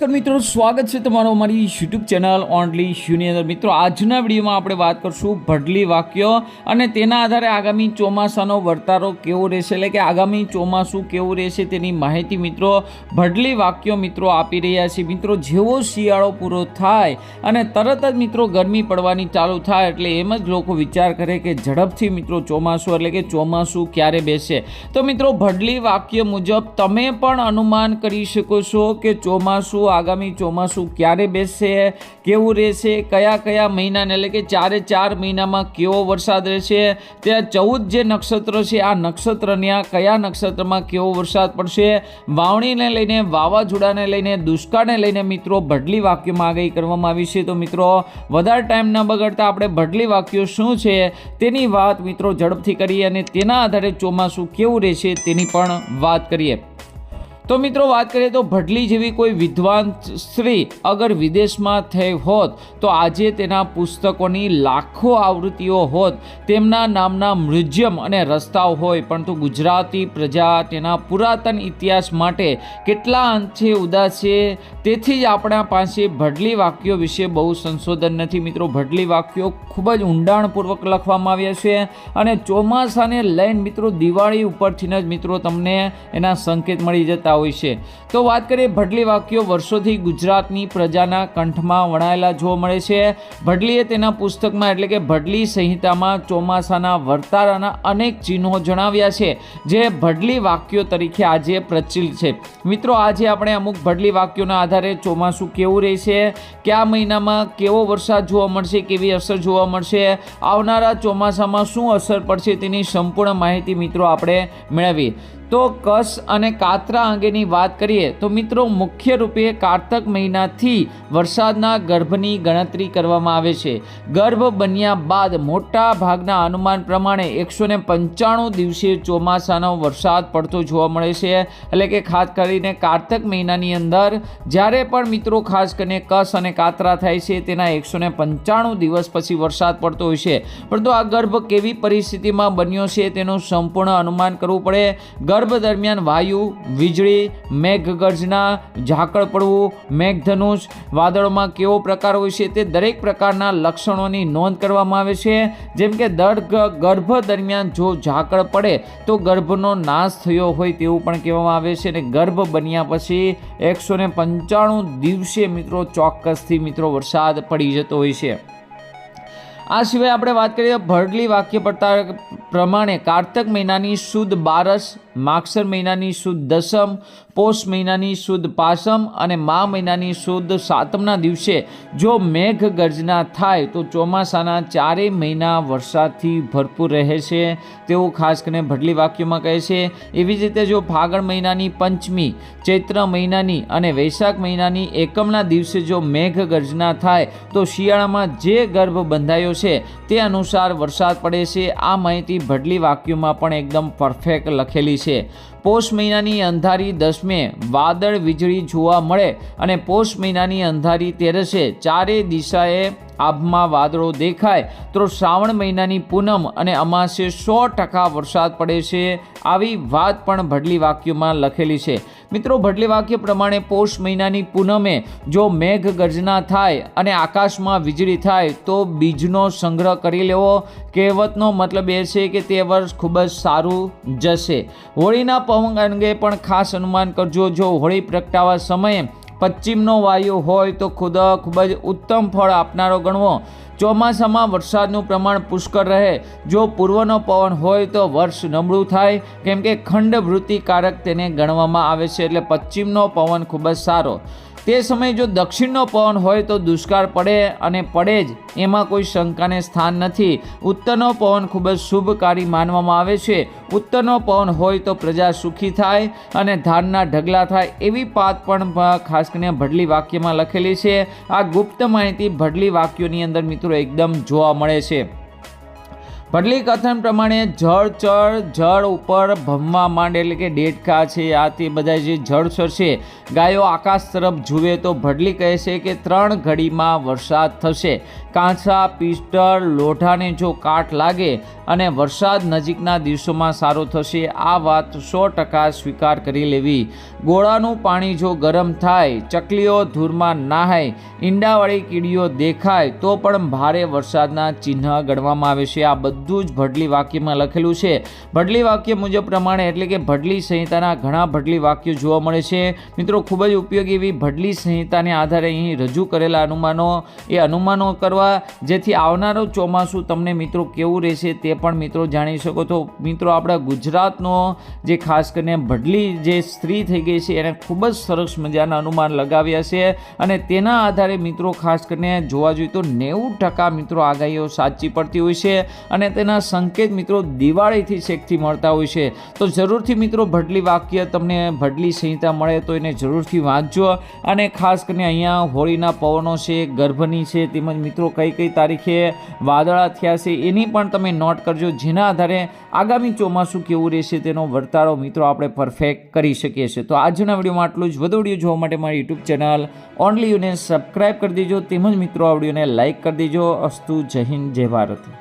નમસ્કાર મિત્રો, સ્વાગત છે તમારો અમારી યુટ્યુબ ચેનલ ઓનલી શ્યુની અંદર. મિત્રો, આજના વિડીયોમાં આપણે વાત કરશું ભડલી વાક્યો અને તેના આધારે આગામી ચોમાસાનો વર્તારો કેવો રહેશે? એટલે કે આગામી ચોમાસું કેવું રહેશે તેની માહિતી મિત્રો, ભડલી વાક્યો મિત્રો આપી રહ્યા છે મિત્રો, જેવો શિયાળો પૂરો થાય અને તરત જ મિત્રો ગરમી પડવાની ચાલુ થાય, એટલે એમ જ લોકો વિચાર કરે કે ઝડપથી મિત્રો ચોમાસું, એટલે કે ચોમાસું ક્યારે બેસે? તો મિત્રો, ભડલી વાક્ય મુજબ તમે પણ અનુમાન કરી શકો છો કે ચોમાસું આગામી ચોમાસું ક્યારે બેસશે, કેવું રહેશે, કયા કયા મહિનાને એટલે કે ચારે ચાર મહિનામાં કેવો વરસાદ રહેશે, ત્યાં ચૌદ જે નક્ષત્ર છે, આ નક્ષત્રના કયા નક્ષત્રમાં કેવો વરસાદ પડશે, વાવણીને લઈને, વાવાઝોડાને લઈને, દુષ્કાળને લઈને મિત્રો ભડલી વાક્યમાં આગાહી કરવામાં આવી છે. તો મિત્રો, વધારે ટાઈમ ન બગાડતા આપણે ભડલી વાક્યો શું છે તેની વાત મિત્રો ઝડપથી કરીએ અને તેના આધારે ચોમાસું કેવું રહેશે તેની પણ વાત કરીએ. તો મિત્રો વાત કરીએ તો ભડલી જેવી કોઈ વિદ્વાન સ્ત્રી અગર વિદેશમાં થઈ હોત, તો આજે તેના પુસ્તકોની લાખો આવૃત્તિઓ હોત. તેમના નામના મ્યુઝિયમ અને રસ્તાઓ હોય, પરંતુ ગુજરાતી પ્રજા તેના પુરાતન ઇતિહાસ માટે કેટલા અંશે ઉદાસ છે, તેથી જ આપણા પાસે ભડલી વાક્યો વિશે બહુ સંશોધન નથી. મિત્રો, ભડલી વાક્યો ખૂબ જ ઊંડાણપૂર્વક લખવામાં આવ્યા છે અને ચોમાસાને લઈને મિત્રો દિવાળી ઉપરથી જ મિત્રો તમને એના સંકેત મળી જતા હોય છે. તો વાત કરીએ ભડલી વાક્યો વર્ષોથી ગુજરાતની પ્રજાના કંઠમાં વણાયેલા જોવા મળે છે. ભડલીએ તેના પુસ્તકમાં એટલે કે ભડલી સંહિતામાં ચોમાસાના વર્તારાના અનેક ચિહ્નો જણાવ્યા છે, જે ભડલી વાક્યો તરીકે આજે પ્રચલિત છે. મિત્રો, આજે આપણે અમુક ભડલી વાક્યોના આધારે ચોમાસું કેવું રહેશે, કયા મહિનામાં કેવો વરસાદ જોવા મળશે, કેવી અસર જોવા મળશે, આવનારા ચોમાસામાં શું અસર પડશે તેની સંપૂર્ણ માહિતી મિત્રો આપણે મેળવી તો કસ અને કાતરા અંગેની વાત કરીએ તો મિત્રો મુખ્ય રૂપે કારતક મહિનાથી વરસાદના ગર્ભની ગણતરી કરવામાં આવે છે. ગર્ભ બન્યા બાદ મોટા ભાગના અનુમાન પ્રમાણે એકસો ને પંચાણું દિવસે ચોમાસાનો વરસાદ પડતો જોવા મળે છે. એટલે કે ખાસ કરીને કારતક મહિનાની અંદર જ્યારે પણ મિત્રો ખાસ કરીને કસ અને કાતરા થાય છે તેના એકસો ને પંચાણું દિવસ પછી વરસાદ પડતો હોય છે. પરંતુ આ ગર્ભ કેવી પરિસ્થિતિમાં બન્યો છે તેનું સંપૂર્ણ અનુમાન કરવું પડે. ગર્ભ દરમિયાન વાયુ, વીજળી, મેઘગર્જના ઝાકળ પડવું મેઘધનુષ વાદળોમાં કેવો પ્રકાર હોય છે તે દરેક પ્રકારના લક્ષણોની નોંધ કરવામાં આવે છે. જેમ કે દર ગર્ભ દરમિયાન જો ઝાકળ પડે તો ગર્ભનો નાશ થયો હોય તેવું પણ કહેવામાં આવે છે અને ગર્ભ બન્યા પછી એકસો ને પંચાણું દિવસે મિત્રો ચોક્કસથી મિત્રો વરસાદ પડી જતો હોય છે. આ સિવાય આપણે વાત કરીએ ભરડલી વાક્ય પડતા પ્રમાણે કારતક મહિનાની શુદ્ધ બારસ, માગસર મહિનાની શુદ્ધ દસમ, પોષ મહિનાની શુદ્ધ પાસમ અને મા મહિનાની શુદ્ધ સાતમના દિવસે જો મેઘ ગર્જના થાય તો ચોમાસાના ચારેય મહિના વરસાદથી ભરપૂર રહે છે. તેવું ખાસ કરીને ભડલી વાક્યમાં કહે છે, એવી જ રીતે જો ફાગણ મહિનાની પંચમી, ચૈત્ર મહિનાની અને વૈશાખ મહિનાની એકમના દિવસે જો મેઘ ગર્જના થાય તો શિયાળામાં જે ગર્ભ બંધાયો છે તે અનુસાર વરસાદ પડે છે. આ માહિતી ભડલી વાક્યોમાં પણ એકદમ પરફેક્ટ લખેલી છે. પોષ મહિનાની અંધારી દસમે વાદળ વીજળી જોવા મળે અને પોષ મહિનાની અંધારી તેરસે ચારે દિશાએ આભમાં વાદળો દેખાય તો શ્રાવણ મહિનાની પૂનમ અને અમાસે સો ટકા વરસાદ પડે છે આવી વાત પણ ભડલી વાક્યોમાં લખેલી છે. મિત્રો, ભડલી વાક્ય પ્રમાણે પોષ મહિનાની પૂનમે જો મેઘ ગર્જના થાય અને આકાશમાં વીજળી થાય તો બીજનો સંગ્રહ કરી લેવો. કહેવતનો મતલબ એ છે કે તે વર્ષ ખૂબ જ સારું જશે. હોળીના પવંગ અંગે પણ ખાસ અનુમાન કરજો. જો હોળી પ્રગટાવવા સમયે પશ્ચિમનો વાયુ હોય તો ખુદ ખૂબ જ ઉત્તમ ફળ આપનારો ગણવો. ચોમાસામાં વરસાદનું પ્રમાણ પુષ્કળ રહે. જો પૂર્વનો પવન હોય તો વર્ષ નબળું થાય. કેમ કે ખંડવૃત્તિકારક તેને ગણવામાં આવે છે એટલે પશ્ચિમનો પવન ખૂબ જ સારો. તે સમયે જો દક્ષિણનો પવન હોય તો દુષ્કાળ પડે અને પડે જ, એમાં કોઈ શંકાને સ્થાન નથી. ઉત્તરનો પવન ખૂબ જ શુભકારી માનવામાં આવે છે. ઉત્તરનો પવન હોય તો પ્રજા સુખી થાય અને ધાનના ઢગલા થાય એવી વાત પણ ખાસ કરીને ભડલી વાક્યમાં લખેલી છે. આ ગુપ્ત માહિતી ભડલી વાક્યોની અંદર મિત્રો એકદમ જોવા મળે છે. ભડલી કથન પ્રમાણે જળ ચળ જળ ઉપર ભમવા માંડે એટલે કે ડેટકા છે, આ તે બધા જે જળચર છે, ગાયો આકાશ તરફ જુએ તો ભડલી કહે છે કે ત્રણ ઘડીમાં વરસાદ થશે. કાંસા પિસ્ટલ લોઢાને જો કાટ લાગે અને વરસાદ નજીકના દિવસોમાં સારો થશે, આ વાત સો ટકા સ્વીકાર કરી લેવી. ગોળાનું પાણી જો ગરમ થાય, ચકલીઓ ધૂરમાં નાહાય, ઈંડાવાળી કીડીઓ દેખાય, તો પણ ભારે વરસાદના ચિહ્ન ગણવામાં આવે છે. આ બધું જ ભડલી વાક્યમાં લખેલું છે. ભડલી વાક્ય મુજબ પ્રમાણે એટલે કે ભડલી સંહિતાના ઘણા ભડલી વાક્યો જોવા મળે છે. મિત્રો, ખૂબ જ ઉપયોગી એવી ભડલી સંહિતાને આધારે અહીં રજૂ કરેલા અનુમાનો, એ અનુમાનો કરવા જેથી આવનારો ચોમાસું તમને મિત્રો કેવું રહેશે તે પણ મિત્રો જાણી શકો. તો મિત્રો, આપણા ગુજરાતનો જે ખાસ કરીને ભડલી જે સ્ત્રી થઈ ગઈ છે, એને ખૂબ જ સરસ મજાના અનુમાન લગાવ્યા છે અને તેના આધારે મિત્રો ખાસ કરીને જોવા જોઈએ તો નેવું ટકા મિત્રો આગાહીઓ સાચી પડતી હોય છે અને તેના સંકેત મિત્રો દિવાળીથી શેકથી મળતા હોય છે. તો જરૂરથી મિત્રો ભડલી વાક્ય તમને ભડલી સંહિતા મળે તો એને જરૂરથી વાંચજો. અને ખાસ કરીને અહીંયા હોળીના પવનો છે, ગર્ભની છે, તેમજ મિત્રો કઈ કઈ તારીખે વાદળા થયા છે એની પણ તમે નોટ કરજો. જેના આધારે આગામી ચોમાસું કેવું રહેશે તેનો વર્તારો મિત્રો આપણે પરફેક્ટ કરી શકીએ છીએ. તો આજના વિડીયોમાં આટલું જ. વધુ વીડિયો જોવા માટે મારી યુટ્યુબ ચેનલ ઓનલી યુને સબસ્ક્રાઈબ કરી દેજો. તેમજ મિત્રો આ વિડીયોને લાઇક કરી દેજો. અસ્તુ જય હિન્દ, જય ભારત.